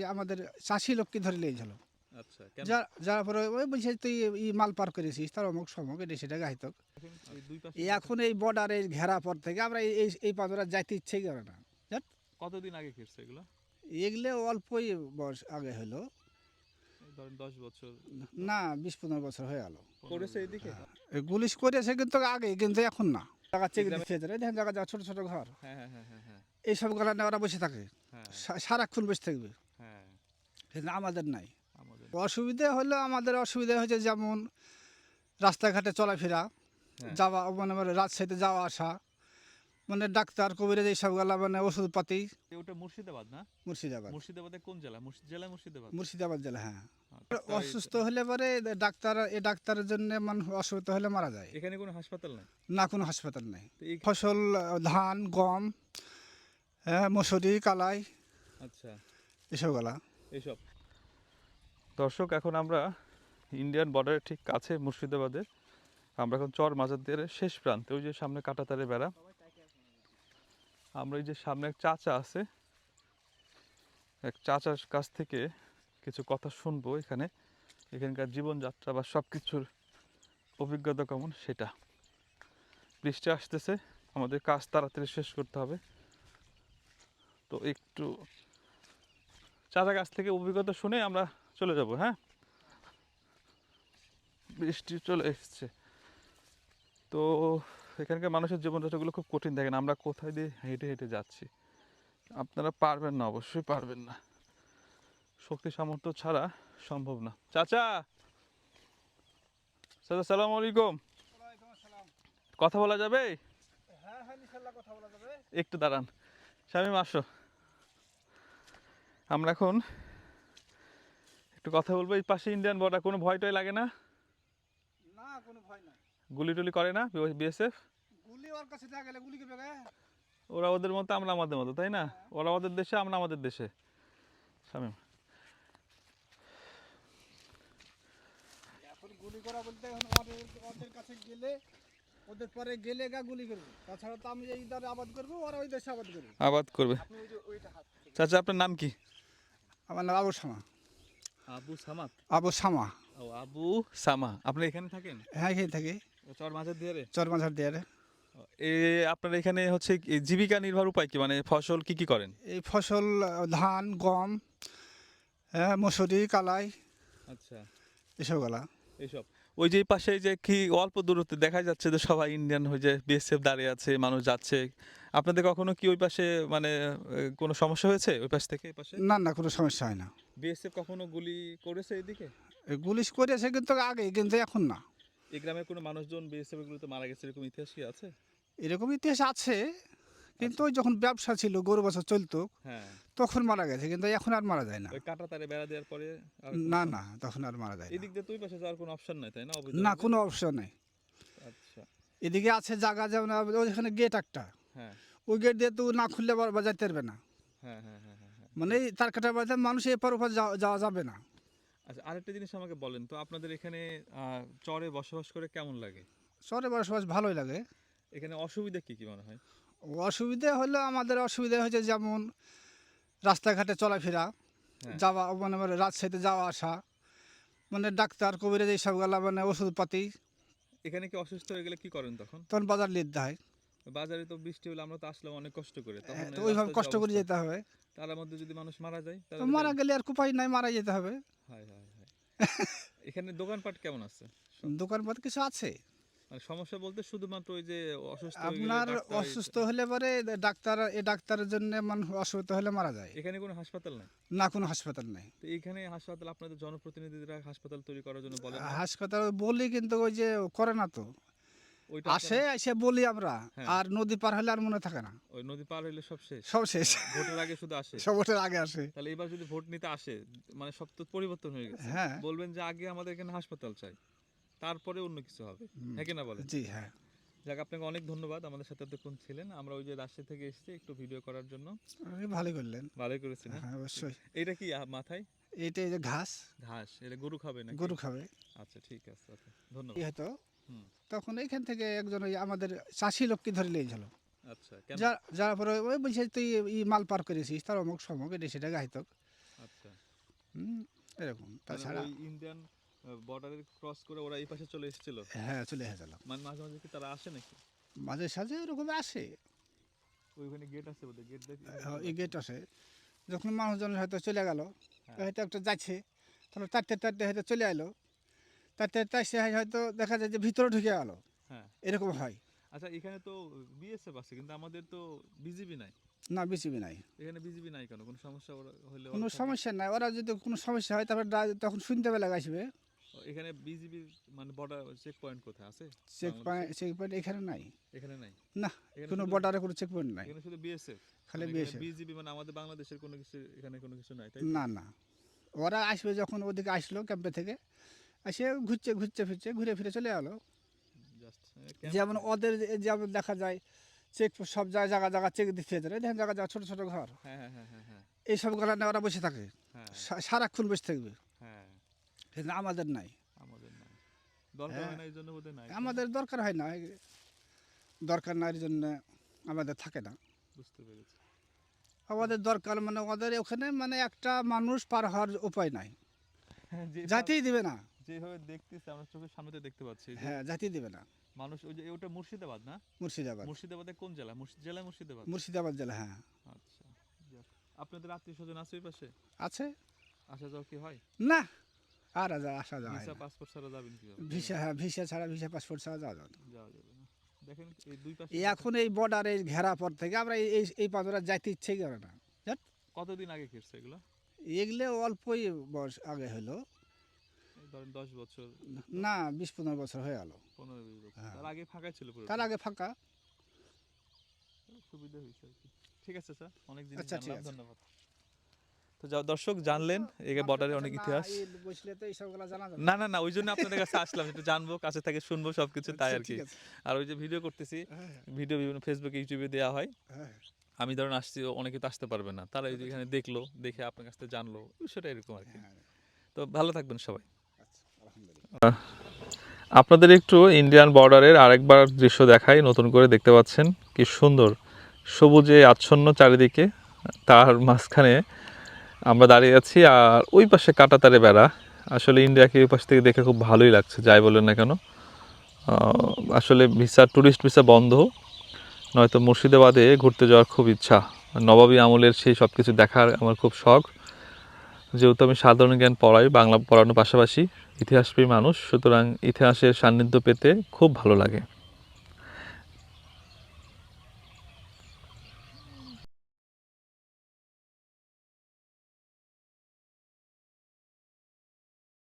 ওই আমাদের চাষি লোককে ধরে লিয়েছিল আচ্ছা যা যার পরে ওই বলছে তুই ই মাল পার করেছিস তার অমুক সমক এটা সেটা গাহিতক। এখন এই বর্ডারে ঘেরা পর থেকে আমরা এই- এই পাঁচরা যাইতে ইচ্ছেই করে না। কতদিন আগে ঘিরছে এগুলো? এগুলো অল্পই বয়স আগে হলো। দশ বছর। না বিশ পনেরো বছর হয়ে গেল। করেছে এদিকে? গুলিশ করেছে কিন্তু আগে কিন্তু এখন না। জায়গা চেক দিচ্ছে দেখেন জায়গা ছোট ছোট ঘর। এইসব গালা ওরা বসে থাকে। হ্যাঁ। সারাক্ষণ বসে থাকবে। আমাদের নাই। অসুবিধা হলো আমাদের অসুবিধা হয়েছে যেমন রাস্তাঘাটে চলাফেরা হ্যাঁ। যাওয়া মানে মানে রাজশাহীতে যাওয়া আসা মানে ডাক্তার কবিরাজ এইসব গেলা মানে ওষুধপাতি। ওটা মুর্শিদাবাদ না? মুর্শিদাবাদ। মুর্শিদাবাদে কোন জেলা? জেলা মুর্শিদাবাদ? মুর্শিদাবাদ জেলা হ্যাঁ। আচ্ছা, অসুস্থ হলে পরে ডাক্তার এ ডাক্তারের জন্য মানুষ অসুস্থ হলে মারা যায়। এখানে কোনো হাসপাতাল নাই? না কোনো হাসপাতাল নেই। ফসল ধান গম হ্যাঁ মসুরি কালাই আচ্ছা। এসব গেলা। এইসব। দর্শক, এখন আমরা ইন্ডিয়ান বর্ডারের ঠিক কাছে মুর্শিদাবাদের আমরা এখন চর মাজারদের শেষ প্রান্তে, ওই যে সামনে কাটাতারে বেড়া। আমরা এই যে সামনে এক চাচা আছে, এক চাচার কাছ থেকে কিছু কথা শুনব এখানে। এখানকার জীবনযাত্রা বা সব কিছুর অভিজ্ঞতা কেমন সেটা। বৃষ্টি আসতেছে, আমাদের কাজ তাড়াতাড়ি শেষ করতে হবে। তো একটু চাচা গাছ থেকে অভিজ্ঞতা শুনে আমরা চলে যাব হ্যাঁ? বৃষ্টি চলে এসছে। তো এখানকার মানুষের জীবনযাত্রাগুলো খুব কঠিন দেখেন আমরা কোথায় দিয়ে হেঁটে হেঁটে যাচ্ছি। আপনারা পারবেন না অবশ্যই পারবেন না। শক্তি সামর্থ্য ছাড়া সম্ভব না। চাচা! চাচা সালাম আলাইকুম। কথা বলা যাবে? হ্যাঁ হ্যাঁ কথা বলা যাবে। একটু দাঁড়ান। স্বামী মাসো আমরা এখন একটু কথা বলব। এই পাশে ইন্ডিয়ান বর্ডার কোনো ভয় টয় লাগে না? না কোনো ভয় নাই। গুলি টুলি করে না বিএসএফ গুলি ওর কাছে দেওয়া গেলে গুলিকে বেগে ওরা ওদের মতো আমরা আমাদের মতো তাই না? ওরা ওদের দেশে আমরা আমাদের দেশে। স্বামী এখন গুলি করা বলতে এখন ওদের ওদের কাছে গেলে ওদের পরে গেলে গা গুলি করব। তাছাড়া তো আমি এই দ্বারা আবাদ করব ওরা ওই দেশে আবাদ করবে। আবাদ করবে। চাচা আপনার নাম কি? আমার নাম আবু সামা। আবু সামাত আবু সামা। ও আবু সামা আপনি এখানে থাকেন? হ্যাঁ এখানে থাকি। চর মাঝের দিয়ে চরমাঝার দিয়ে এ আপনার এখানে হচ্ছে কি জীবিকা নির্ভর উপায় কি? মানে ফসল কি কি করেন? এই ফসল ধান গম হ্যাঁ মসুরি কালাই আচ্ছা। এসব গলা। এইসব। ওই যে পাশে যে কি অল্প দূরত্বে দেখা যাচ্ছে যে সবাই ইন্ডিয়ান হয়ে যে বিএসএফ দাঁড়িয়ে আছে মানুষ যাচ্ছে। আপনাদের কখনো কি ওই পাশে মানে কোনো সমস্যা হয়েছে ওই পাশ থেকে এই পাশে? না না কোনো সমস্যা হয় না। বিএসএফ কখনো গুলি করেছে এদিকে? গুলি করেছে কিন্তু আগে কিন্তু এখন না। এই গ্রামের কোনো মানুষজন বিএসএফ গুলোতে মারা গেছে এরকম ইতিহাস কি আছে? এরকম ইতিহাস আছে কিন্তু ওই যখন ব্যবসা ছিল গরু বছর চলতো হ্যাঁ। তখন মারা গেছে কিন্তু এখন আর মারা যায় না। কাটা তারে বেড়া দেওয়ার পরে না না তখন আর মারা যায় না। এদিক দিয়ে তুই পাশে যাওয়ার কোনো অপশন নাই তাই না না কোনো অপশন নেই। আচ্ছা। এদিকে আছে জায়গা যেমন ওইখানে গেট একটা। হ্যাঁ। ওই গেট দিয়ে তো না খুললে বাজাইতে পারবে না। হ্যাঁ। মানে তার কাটা বাজাতে মানুষ এপার ওপার যাওয়া- যাবে না। আচ্ছা আরেকটা জিনিস আমাকে বলেন তো আপনাদের এখানে চরে বসবাস করে কেমন লাগে? শহরে বসবাস ভালোই লাগে। এখানে অসুবিধা কি কি মনে হয়? অসুবিধা হলো আমাদের অসুবিধা হয়েছে যেমন রাস্তাঘাটে চলাফেরা হ্যাঁ। যাওয়া মানে মানে রাজশাহীতে যাওয়া আসা মানে ডাক্তার কবিরাজ এইসব গেলা মানে ওষুধপাতি। এখানে কি অসুস্থ হয়ে গেলে কি করেন তখন? তখন বাজার লিখতে হয়। বাজারে তো বৃষ্টি হলে আমরা তো আসলাম অনেক কষ্ট করে তখন হ্যাঁ, তো ওইভাবে কষ্ট করে যেতে হবে। তার মধ্যে যদি মানুষ মারা যায় মারা গেলে আর কুপাই নাই মারা যেতে হবে। হায় হায় হায়। এখানে দোকানপাট কেমন আছে? দোকানপাট কিছু আছে। মানে সমস্যা বলতে শুধুমাত্র ওই যে অসুস্থ আপনার অসুস্থ হলে পরে ডাক্তার এই ডাক্তারের জন্য মানুষ অসুস্থ হলে মারা যায়। এখানে কোনো হাসপাতাল নাই? না কোনো হাসপাতাল নাই। তো এখানে হাসপাতাল আপনাদের জনপ্রতিনিধিরা হাসপাতাল তৈরি করার জন্য বলে হাসপাতাল বলি কিন্তু ওই যে করে না তো। আসে এসে বলি আমরা। হ্যাঁ। আর নদী পার হলে আর মনে থাকে না। ওই নদী পার হলে সব শেষ। সব শেষ। ভোটের আগে শুধু আসে। সব ভোটের আগে আসে। তাহলে এবার যদি ভোট নিতে আসে মানে সব তো পরিবর্তন হয়ে গেছে। হ্যাঁ। বলবেন যে আগে আমাদের এখানে হাসপাতাল চাই। তারপরে অন্য কিছু হবে। হ্যাঁ কি না বলেন? জি হ্যাঁ। যাক আপনাকে অনেক ধন্যবাদ আমাদের সাথে এতক্ষণ ছিলেন। আমরা ওই যে রাজশাহী থেকে এসেছি একটু ভিডিও করার জন্য। ভালোই করলেন। ভালোই করেছেন হ্যাঁ? অবশ্যই। এটা কি মাথায়? এটা এই যে ঘাস। ঘাস এটা গরু খাবে না গরু খাবে। আচ্ছা ঠিক আছে আচ্ছা। ধন্যবাদ। এই হয়তো। তখন এইখান থেকে একজন ওই আমাদের চাষি লোককে ধরে লিয়েছিল আচ্ছা কেন? যা যার পরে ওই বলছে তুই ই মাল পার করেছিস তার অমুক সমক এটা সেটা গাহিতক। আচ্ছা। এরকম তাছাড়া ইন্ডিয়ান বর্ডারে ক্রস করে ওরা এই পাশে চলে এসেছিল। হ্যাঁ চলে এসেছিল মানে মাঝে মাঝে কি তারা আসে নাকি? মাঝে সাঝে ওরকম আসে। ওইখানে গেট আছে বোধহয় গেট দেখি হ্যাঁ, এই গেট আছে। যখন মানুষজন হয়তো চলে গেল হ্যাঁ। হয়তো একটা যাচ্ছে তাহলে তারটে তারটে হয়তো চলে এলো। তারটে তাইসে হয়তো দেখা যায় যে ভিতরে ঢুকে গেল। হ্যাঁ। এরকম হয়। আচ্ছা এখানে তো বিএসএফ আছে কিন্তু আমাদের তো বিজিবি নাই। না বিসিবি নাই। এখানে বিজিবি নাই কেন? কোনো সমস্যা হলে কোনো সমস্যা নাই। ওরা যদি কোনো সমস্যা হয় তারপর তখন শুনতে বেলা আসবে। এখানে বিজিবি মানে বর্ডার চেক পয়েন্ট কোথায় আছে? চেক পয়েন্ট চেক পয়েন্ট এখানে নাই। এখানে নাই? না কোনো বর্ডারে কোনো চেক পয়েন্ট নাই। এখানে শুধু বিএসএফ খালি বিএসএফ বিজিবি মানে আমাদের বাংলাদেশের কোনো কিছু এখানে কোনো কিছু নাই তাই না না। ওরা আসবে যখন ওদিকে আসলো ক্যাম্পে থেকে এসে ঘুরছে ঘুরছে ফিরছে ঘুরে ফিরে চলে গেলো যেমন ওদের যেমন দেখা যায় চেক সব জায়গায় জায়গা জায়গা চেক দিতে দেয় দেখেন জায়গা জায়গা ছোটো ছোটো ঘর। হ্যাঁ হ্যাঁ হ্যাঁ এইসব গালানে ওরা বসে থাকে। সারাক্ষণ বসে থাকবে। কিন্তু আমাদের নাই। আমাদের নাই। দরকার হয় না এই জন্য বোধহয় নাই। আমাদের দরকার হয় না দরকার না এর জন্য আমাদের থাকে না। বুঝতে পেরেছি। আমাদের দরকার মানে ওদের ওখানে মানে একটা মানুষ পার হওয়ার উপায় নাই। হ্যাঁ, জাতিই দিবে না। যেভাবে দেখতেছি আমরা চোখের সামনে দেখতে পাচ্ছি হ্যাঁ জাতি দিবে না। মানুষ ওই যে ওটা মুর্শিদাবাদ না? মুর্শিদাবাদ। মুর্শিদাবাদে কোন জেলা? মুর্শি- জেলা মুর্শিদাবাদ? মুর্শিদাবাদ জেলা হ্যাঁ। আচ্ছা আপনাদের আত্মীয় স্বজন আছে ওই পাশে? আছে। আসা যাওয়া কি হয়? না আর আসা যাওয়া ভিসা পাসপোর্ট ছাড়া যাবেন কীভাবে? ভিসা হ্যাঁ ভিসা ছাড়া ভিসা পাসপোর্ট ছাড়া যাওয়া যাবে যাওয়া যাবে না। দেখেন এই দুই পাশে এখন এই বর্ডারে ঘেরা পর থেকে আমরা এই- এই পাঁচরা যাইতে ইচ্ছে করে না। কতদিন আগে কেটছে এগুলো? এগুলো অল্পই বয়স আগে হলো ধরেন দশ বছর। না বিশ পনেরো বছর হয়ে গেল। পনেরো বিশ বছর। হ্যাঁ। তার আগে ফাঁকা ছিল তার আগে ফাঁকা। সুবিধা হয়েছে ঠিক আছে স্যার। অনেক জিনিস আচ্ছা, ঠিক আছে। ধন্যবাদ। তো যা দর্শক জানলেন এগে বর্ডারে অনেক ইতিহাস। না না না ওই জন্য আপনাদের কাছে আসলাম একটু জানব কাছে থেকে শুনব সবকিছু তাই আর আচ্ছা, কি আর ওই যে ভিডিও করতেছি হ্যাঁ, ভিডিও বিভিন্ন ফেসবুকে ইউটিউবে দেওয়া হয়। হ্যাঁ। আমি ধরেন আসছি অনেকে তো আসতে পারবে না তারা যে এখানে দেখল দেখে আপনার কাছ থেকে জানলো বিষয়টা এরকম আর কি। হ্যাঁ, তো ভালো থাকবেন সবাই। আচ্ছা, আপনাদের একটু ইন্ডিয়ান বর্ডারের আরেকবার দৃশ্য দেখাই নতুন করে দেখতে পাচ্ছেন কি সুন্দর সবুজে আচ্ছন্ন চারিদিকে তার মাঝখানে আমরা দাঁড়িয়ে আছি, আর ওই পাশে কাটাতারে বেড়া। আসলে ইন্ডিয়াকে ওই পাশ থেকে দেখে খুব ভালোই লাগছে, যাই বলেন না কেন। আসলে ভিসা ট্যুরিস্ট ভিসা বন্ধ। নয়তো মুর্শিদাবাদে ঘুরতে যাওয়ার খুব ইচ্ছা। নবাবী আমলের সেই সব কিছু দেখার আমার খুব শখ। যেহেতু আমি সাধারণ জ্ঞান পড়াই, বাংলা পড়ানোর পাশাপাশি ইতিহাসপ্রেমী মানুষ, সুতরাং ইতিহাসের সান্নিধ্য পেতে খুব ভালো লাগে।